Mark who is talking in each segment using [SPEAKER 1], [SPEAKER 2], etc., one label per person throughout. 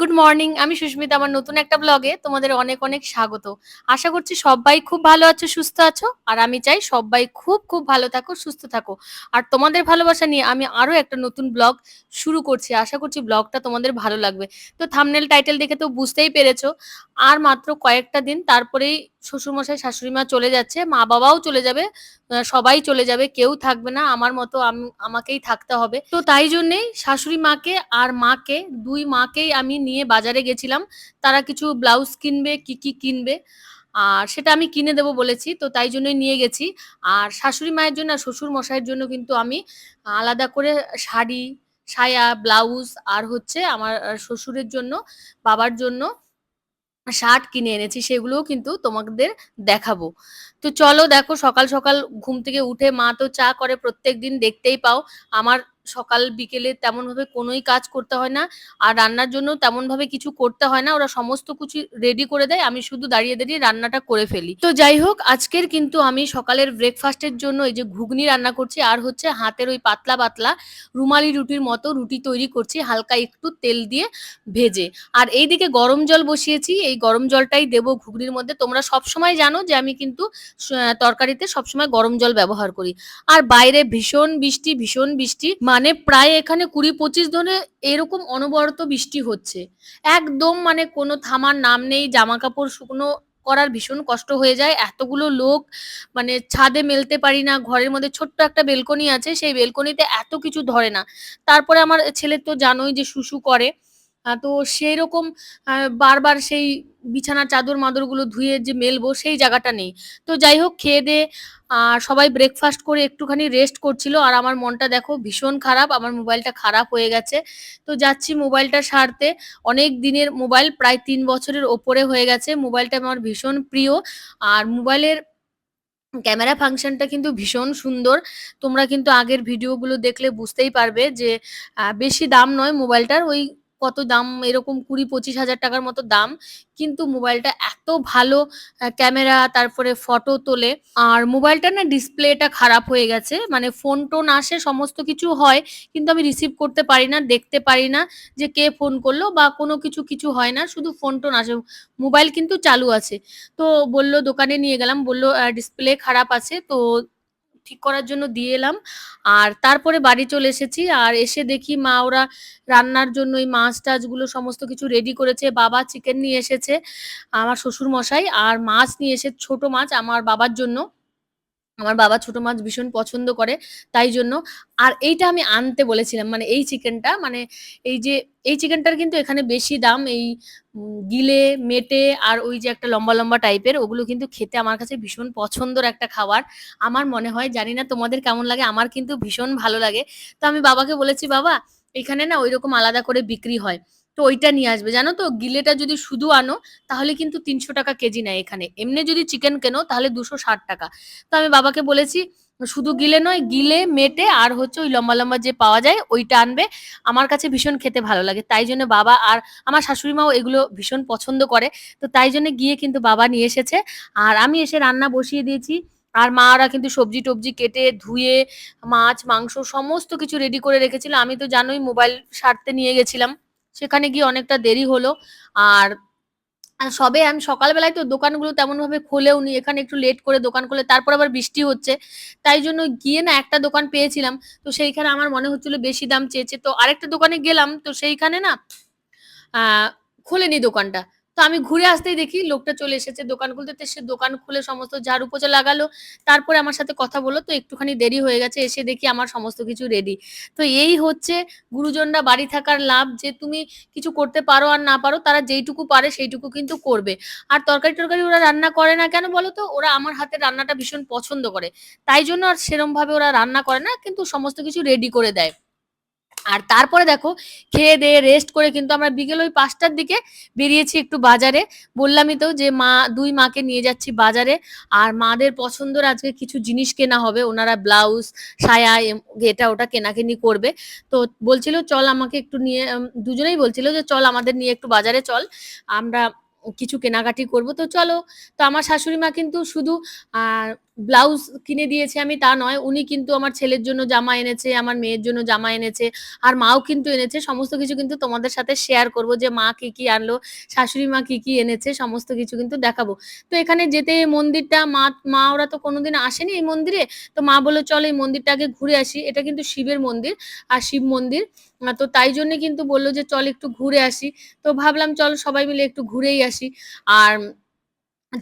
[SPEAKER 1] Good morning. আমি সুস্মিতা, আমার নতুন একটা ব্লগে তোমাদের অনেক অনেক স্বাগত। আশা করছি সবাই খুব ভালো আছো, সুস্থ আছো, আর আমি চাই সবাই খুব খুব ভালো থাকো, সুস্থ থাকো। আর তোমাদের ভালোবাসা নিয়ে আমি আরও একটা নতুন ব্লগ শুরু করছি। আশা করছি ব্লগটা তোমাদের ভালো লাগবে। তো থামনেল টাইটেল দেখে তো বুঝতেই পেরেছ। আর মাত্র কয়েকটা দিন তারপরেই শ্বশুরমশাই শাশুড়ি মা চলে যাচ্ছে মা বাবাও চলে যাবে সবাই চলে যাবে, কেউ থাকবে না, আমার মতো আম- আমাকেই থাকতে হবে। তো তাই জন্যেই শাশুড়ি মাকে আর মাকে, দুই মাকেই আমি নিয়ে বাজারে গেছিলাম। তারা কিছু ব্লাউজ কিনবে, কি কি কিনবে, আর সেটা আমি কিনে দেবো বলেছি, তো তাই জন্যই নিয়ে গেছি। আর শাশুড়ি মায়ের জন্য আর শ্বশুর মশাইয়ের জন্য কিন্তু আমি আলাদা করে শাড়ি, সায়া, ব্লাউজ, আর হচ্ছে আমার শ্বশুরের জন্য, বাবার জন্য শার্ট কিনে এনেছি, সেগুলোও কিন্তু তোমাদের দেখাবো। তো চলো দেখো সকাল সকাল ঘুম থেকে উঠে মা তো চা করে প্রত্যেক দিন দেখতেই পাও। আমার সকাল, বিকেলে তেমন ভাবে কোনোই কাজ করতে হয় না। আর রান্নার জন্য তেমন ভাবে কিছু করতে হয় না। ওরা সমস্ত কিছু রেডি করে দেয়। আমি শুধু দাঁড়িয়ে দাঁড়িয়ে রান্নাটা করে ফেলি। তো যাই হোক, আজকের কিন্তু আমি সকালের ব্রেকফাস্টের জন্য এই যে ঘুগনি রান্না করছি। আর হচ্ছে হাতের ওই পাতলা পাতলা রুমালি রুটির মতো রুটি তৈরি করছি। হালকা একটু তেল দিয়ে ভেজে। আর এইদিকে গরম জল বসিয়েছি। এই গরম জলটাই দেবো ঘুগনির মধ্যে। তোমরা সব সময় জানো যে আমি কিন্তু তরকারিতে সবসময় গরম জল ব্যবহার করি। আর বাইরে ভীষণ বৃষ্টি ভীষণ বৃষ্টি। মানে প্রায় এখানে কুড়ি পঁচিশ ধরে এরকম অনবরত বৃষ্টি হচ্ছে। একদম মানে কোনো থামার নাম নেই জামা কাপড় শুকনো করার ভীষণ কষ্ট হয়ে যায়। এতগুলো লোক মানে ছাদে মেলতে পারি না, ঘরের মধ্যে ছোট্ট একটা বেলকনি আছে, সেই বেলকনিতে এত কিছু ধরে না। তারপরে আমার ছেলে তো জানোই যে শুশু করে তো সেই রকম বারবার সেই বিছানার চাদর মাদরগুলো ধুয়ে যে মেলবো সেই জায়গাটা নেই। তো যাই হোক, খেয়ে দে সবাই ব্রেকফাস্ট করে একটুখানি রেস্ট করছিল আর আমার মনটা দেখো ভীষণ খারাপ, আমার মোবাইলটা খারাপ হয়ে গেছে। তো যাচ্ছি মোবাইলটা সারতে, অনেক দিনের মোবাইল প্রায় তিন বছরের ওপরে হয়ে গেছে, মোবাইলটা আমার ভীষণ প্রিয়। আর মোবাইলের ক্যামেরা ফাংশনটা কিন্তু ভীষণ সুন্দর, তোমরা কিন্তু আগের ভিডিওগুলো দেখলে বুঝতেই পারবে যে বেশি দাম নয় মোবাইলটার, ওই কত দাম, এরকম কুড়ি পঁচিশ হাজার টাকার মতো দাম। কিন্তু মোবাইলটা এত ভালো ক্যামেরা, তারপরে ফটো তোলে। আর মোবাইলটা না ডিসপ্লেটা খারাপ হয়ে গেছে। মানে ফোন টোন আসে, সমস্ত কিছু হয়, কিন্তু আমি রিসিভ করতে পারি না, দেখতে পারি না যে কে ফোন করল বা কোনো কিছু কিছু হয় না, শুধু ফোন টোন আসে। মোবাইল কিন্তু চালু আছে। তো বলল দোকানে নিয়ে গেলাম, বলল ডিসপ্লে খারাপ আছে, তো ঠিক করার জন্য দিয়ে এলাম। আর তারপরে বাড়ি চলে এসেছি। আর এসে দেখি মা ওরা রান্নার জন্য এই মাছ টাছগুলো সমস্ত কিছু রেডি করেছে। বাবা চিকেন নিয়ে এসেছে, আমার শ্বশুর মশাই আর মাছ নিয়ে এসে ছোট মাছ আমার বাবার জন্য। আমার বাবা ছোট মাছ ভীষণ পছন্দ করে, তাই জন্য। আর এইটা আমি আনতে বলেছিলাম মানে এই চিকেনটা মানে এই যে, এই চিকেনটার কিন্তু এখানে বেশি দাম, এই গিলে, মেটে আর ওই যে একটা লম্বা লম্বা টাইপের, ওগুলো কিন্তু খেতে আমার কাছে ভীষণ পছন্দর একটা খাবার। আমার মনে হয়, জানি না তোমাদের কেমন লাগে, আমার কিন্তু ভীষণ ভালো লাগে। তো আমি বাবাকে বলেছি, বাবা, এখানে না ওইরকম আলাদা করে বিক্রি হয়। তো ওইটা নিয়ে আসবে। জানো তো, গিলেটা যদি শুধু আনো, তাহলে কিন্তু তিনশো টাকা কেজি নেয় এখানে। এমনি যদি চিকেন কেনো, তাহলে দুশো ষাট টাকা। তো আমি বাবাকে বলেছি, শুধু গিলে নয়, গিলে, মেটে আর হচ্ছে ওই লম্বা লম্বা যে পাওয়া যায়, ওইটা আনবে। আমার কাছে ভীষণ খেতে ভালো লাগে। তাই জন্য বাবা আর আমার শাশুড়ি মাও এগুলো ভীষণ পছন্দ করে। তো তাই জন্য গিয়ে কিন্তু বাবা নিয়ে এসেছে। আর আমি এসে রান্না বসিয়ে দিয়েছি। আর মারা কিন্তু সবজি টবজি কেটে, ধুয়ে, মাছ, মাংস সমস্ত কিছু রেডি করে রেখেছিল। আমি তো জানোই মোবাইল সারতে নিয়ে গেছিলাম। সেখানে গিয়ে অনেকটা দেরি হলো। আর সবে আমি সকালবেলায় তো দোকানগুলো তেমন ভাবে খোলেও নি এখানে একটু লেট করে দোকান খুলে তারপর আবার বৃষ্টি হচ্ছে। তাই জন্য গিয়ে না একটা দোকান পেয়েছিলাম, তো সেইখানে আমার মনে হচ্ছিল বেশি দাম চেয়েছে। তো আরেকটা দোকানে গেলাম, তো সেইখানে না খোলেনি দোকানটা। তো আমি ঘুরে আসতেই দেখি লোকটা চলে এসেছে দোকান খুলতে। তো সে দোকান খুলে সমস্ত ঝাড়ু পোছা লাগালো, তারপরে আমার সাথে কথা বলল। তো একটুখানি দেরি হয়ে গেছে, এসে দেখি আমার সমস্ত কিছু রেডি তো এই হচ্ছে গুরুজনরা বাড়ি থাকার লাভ, যে তুমি কিছু করতে পারো আর না পারো, তারা যেইটুকু পারে সেইটুকু কিন্তু করবে। আর তরকারি টরকারি ওরা রান্না করে না কেন বলো তো ওরা আমার হাতে রান্নাটা ভীষণ পছন্দ করে। তাই জন্য আর সেরম ভাবে ওরা রান্না করে না, কিন্তু সমস্ত কিছু রেডি করে দেয়। আর তারপরে দেখো, খেয়ে দিয়ে রেস্ট করে কিন্তু আমরা বিকেল ওই পাঁচটার দিকে বেরিয়েছি একটু বাজারে। বললামই তো যে মা, দুই মাকে নিয়ে যাচ্ছি বাজারে। আর মাদের পছন্দর আজকে কিছু জিনিস কেনা হবে। ওনারা ব্লাউজ, সায়া এটা ওটা কেনাকেনি করবে। তো বলছিল, চল আমাকে একটু নিয়ে দুজনেই বলছিল যে, চল আমাদের নিয়ে একটু বাজারে চল। আমরা কিছু কেনাকাটি করব। তো চলো, তো আমার শাশুড়ি মা কিন্তু শুধু ব্লাউজ কিনে দিয়েছে আমি তা নয়, উনি কিন্তু আমার ছেলের জন্য জামা এনেছে, আমার মেয়ের জন্য জামা এনেছে, আর মাও কিন্তু এনেছে। সমস্ত কিছু কিন্তু তোমাদের সাথে শেয়ার করব যে মা কি কি আনলো, শাশুড়ি মা কি কি এনেছে, সমস্ত কিছু কিন্তু দেখাবো। তো এখানে যেতে এই মন্দিরটা, মা মা ওরা তো কোনোদিন আসেনি এই মন্দিরে? তো মা বলল, চলো এই মন্দিরটা আগে ঘুরে আসি। এটা কিন্তু শিবের মন্দির, আর শিব মন্দির। তো তাই জন্য কিন্তু বলল যে, চল একটু ঘুরে আসি। তো ভাবলাম, চল সবাই মিলে একটু ঘুরেই আসি। আর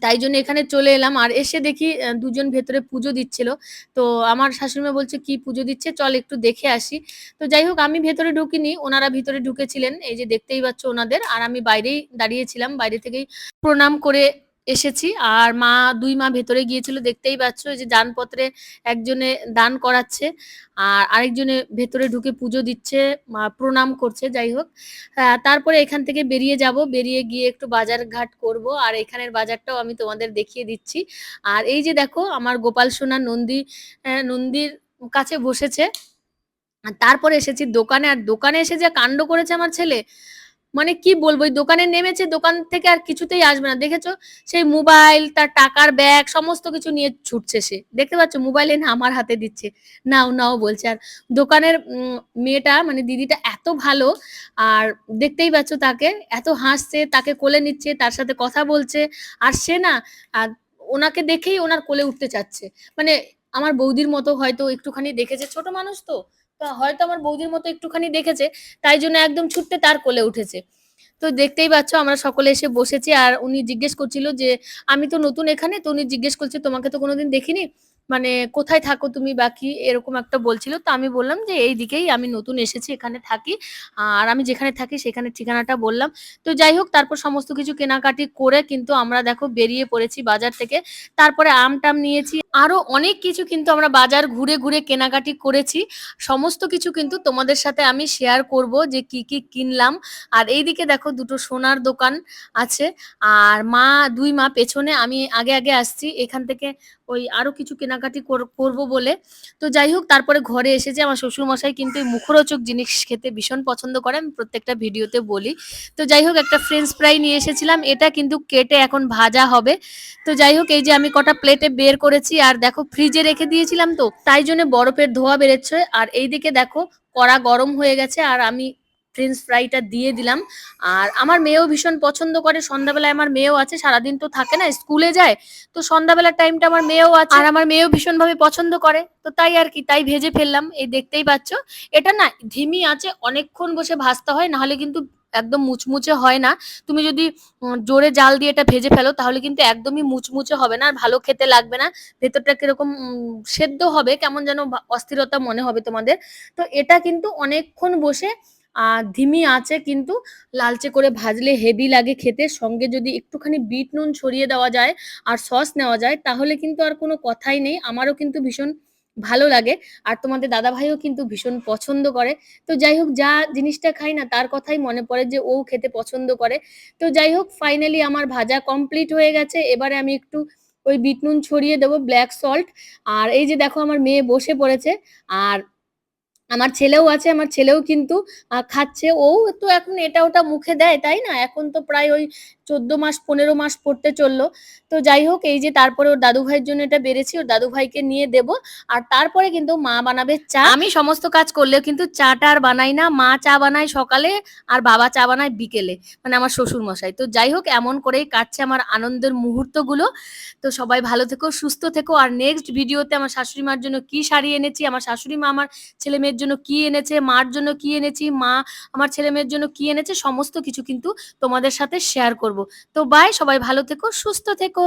[SPEAKER 1] তাই জন্য এখানে চলে এলাম। আর এসে দেখি দুজন ভেতরে পুজো দিচ্ছিল। তো আমার শাশুড়িমা বলছে, কি পুজো দিচ্ছে? চল একটু দেখে আসি। তো যাই হোক, আমি ভেতরে ঢুকিনি, ওনারা ভিতরে ঢুকেছিলেন। এই যে দেখতেই পাচ্ছ ওনাদের। আর আমি বাইরেই দাঁড়িয়েছিলাম। বাইরে থেকেই প্রণাম করে এসেছি। আর মা দুই মা ভেতরে গিয়েছিল দেখতেই পাচ্ছ যে দানপত্রে একজনে দান করাচ্ছে আর আরেকজনে ভেতরে ঢুকে পুজো দিচ্ছে প্রণাম করছে যাই হোক। আহ, তারপরে এখান থেকে বেরিয়ে যাব। বেরিয়ে গিয়ে একটু বাজার ঘাট করব আর এখানের বাজারটাও আমি তোমাদের দেখিয়ে দিচ্ছি। আর এই যে দেখো আমার গোপাল সোনা নন্দী নন্দীর কাছে বসেছে। তারপরে এসেছি দোকানে। আর দোকানে এসে যে কাণ্ড করেছে আমার ছেলে মানে কি বলব, ওই দোকানে নেমেছে, দোকান থেকে আর কিছুতেই আসবে না। দেখেছ? সেই মোবাইল তার টাকার ব্যাগ সমস্ত কিছু নিয়ে ছুটছে সে। দেখতে পাচ্ছ? মোবাইল এনে আমার হাতে দিচ্ছে। নাও নাও বলছে। আর দোকানের মেয়েটা মানে দিদিটা এত ভালো, আর দেখতেই পাচ্ছ তাকে, এত হাসছে, তাকে কোলে নিচ্ছে, তার সাথে কথা বলছে। আর সে না, আর ওনাকে দেখেই ওনার কোলে উঠতে চাচ্ছে। মানে আমার বৌদির মতো হয়তো একটুখানি দেখেছে। ছোট মানুষ তো তো। হয়তো আমার বৌদির মতো একটুখানি দেখেছে, তাই জন্য একদম ছুটতে তার কোলে উঠেছে। তো দেখতেই পাচ্ছ আমরা সকলে এসে বসেছি আর উনি জিজ্ঞেস করছিল যে, আমি তো নতুন এখানে? তো উনি জিজ্ঞেস করছে, তোমাকে তো কোনোদিন দেখিনি? মানে কোথায় থাকো তুমি বাকি এরকম একটা বলছিল। তো আমি বললাম যে, এই দিকেই আমি নতুন এসেছি, এখানে থাকি। আর আমি যেখানে থাকি সেখানে ঠিকানাটা বললাম। তো যাই হোক, তারপর সমস্ত কিছু কেনাকাটি করে কিন্তু আমরা দেখো বেরিয়ে পড়েছি বাজার থেকে। তারপরে আম টাম নিয়েছি আরও অনেক কিছু কিন্তু আমরা বাজার ঘুরে ঘুরে কেনাকাটি করেছি। সমস্ত কিছু কিন্তু তোমাদের সাথে আমি শেয়ার করব যে কি কি কিনলাম। আর এইদিকে দেখো দুটো সোনার দোকান আছে। আর মা, দুই মা পেছনে, আমি আগে আগে আসছি। এখান থেকে ওই আরও কিছু কেনাকাটি কর- করব বলে। তো যাই হোক, তারপরে ঘরে এসেছে আমার শ্বশুর মশাই কিন্তু মুখরোচক জিনিস খেতে ভীষণ পছন্দ করে, আমি প্রত্যেকটা ভিডিওতে বলি। তো যাই হোক, একটা ফ্রেঞ্চ ফ্রাই নিয়ে এসেছিলাম। এটা কিন্তু কেটে এখন ভাজা হবে। তো যাই হোক, এই যে আমি কটা প্লেটে বের করেছি আর দেখো ফ্রিজে রেখে দিয়েছিলাম তো, তাই জন্য বরফের ধোয়া বেরোচ্ছে। আর এইদিকে দেখো কড়া গরম হয়ে গেছে আর আমি ফ্রেঞ্চ ফ্রাইটা দিয়ে দিলাম। আর আমার মেয়েও ভীষণ পছন্দ করে, সন্ধ্যাবেলায় আমার মেয়েও আছে, সারাদিন তো থাকে না, স্কুলে যায়, তো সন্ধ্যাবেলার টাইমটা আমার মেয়েও আছে। আর আমার মেয়েও ভীষণ ভাবে পছন্দ করে, তো তাই আর কি, তাই ভেজে ফেললাম, এই দেখতেই পাচ্ছ। এটা না ধিমি আছে, অনেকক্ষণ বসে ভাজতে হয়, নাহলে কিন্তু একদম মুচমুচে হয় না। তুমি যদি জোরে জাল দিয়ে এটা ভেজে ফেলো, তাহলে কিন্তু একদমই মুচমুচে হবে না, আর ভালো খেতে লাগবে না। ভেতরটা কীরকম সেদ্ধ হবে, কেমন যেন অস্থিরতা মনে হবে তোমাদের। তো এটা কিন্তু অনেকক্ষণ বসে ধিমি আছে কিন্তু লালচে করে ভাজলে হেভি লাগে খেতে। সঙ্গে যদি একটুখানি বিট নুন ছড়িয়ে দেওয়া যায়, আর সস নেওয়া যায়, তাহলে কিন্তু আর কোনো কথাই নেই। আমারও কিন্তু ভীষণ ভালো লাগে। আর তোমাদের দাদা ভাইও কিন্তু ভীষণ পছন্দ করে। তো যাই হোক, যা জিনিসটা খাই না, তার কথাই মনে পড়ে যে ও খেতে পছন্দ করে। তো যাই হোক ফাইনালি আমার ভাজা কমপ্লিট হয়ে গেছে। এবারে আমি একটু ওই বিট নুন ছড়িয়ে দেবো ব্ল্যাক সল্ট আর এই যে দেখো, আমার মেয়ে বসে পড়েছে। আর আমার ছেলেও আছে, আমার ছেলেও কিন্তু খাচ্ছে। ও তো এখন এটা ওটা মুখে দেয়, তাই না? এখন তো প্রায় ওই চোদ্দ মাস, পনেরো মাস পড়তে চলল। তো যাই হোক, এই যে তারপরে ওর দাদু ভাইয়ের জন্য এটা বেড়েছি, ওর দাদু ভাইকে নিয়ে দেব। আর তারপরে কিন্তু মা বানাবে চা। আমি সমস্ত কাজ করলেও কিন্তু চাটা আর বানাই না। মা চা বানায় সকালে আর বাবা চা বানায় বিকেলে মানে আমার শ্বশুর মশাই তো যাই হোক, এমন করেই কাটছে আমার আনন্দের মুহূর্তগুলো। তো সবাই ভালো থেকো, সুস্থ থেকো। আর নেক্সট ভিডিওতে আমার শাশুড়ি মার জন্য কি শাড়ি এনেছি? আমার শাশুড়ি মা, আমার ছেলে মেয়ের জন্য কি এনেছে, মার জন্য কি এনেছি, মা, আমার ছেলে মেয়ের জন্য কি এনেছে, সমস্ত কিছু কিন্তু তোমাদের সাথে শেয়ার করব। তো বাই সবাই ভালো থেকো, সুস্থ থেকো।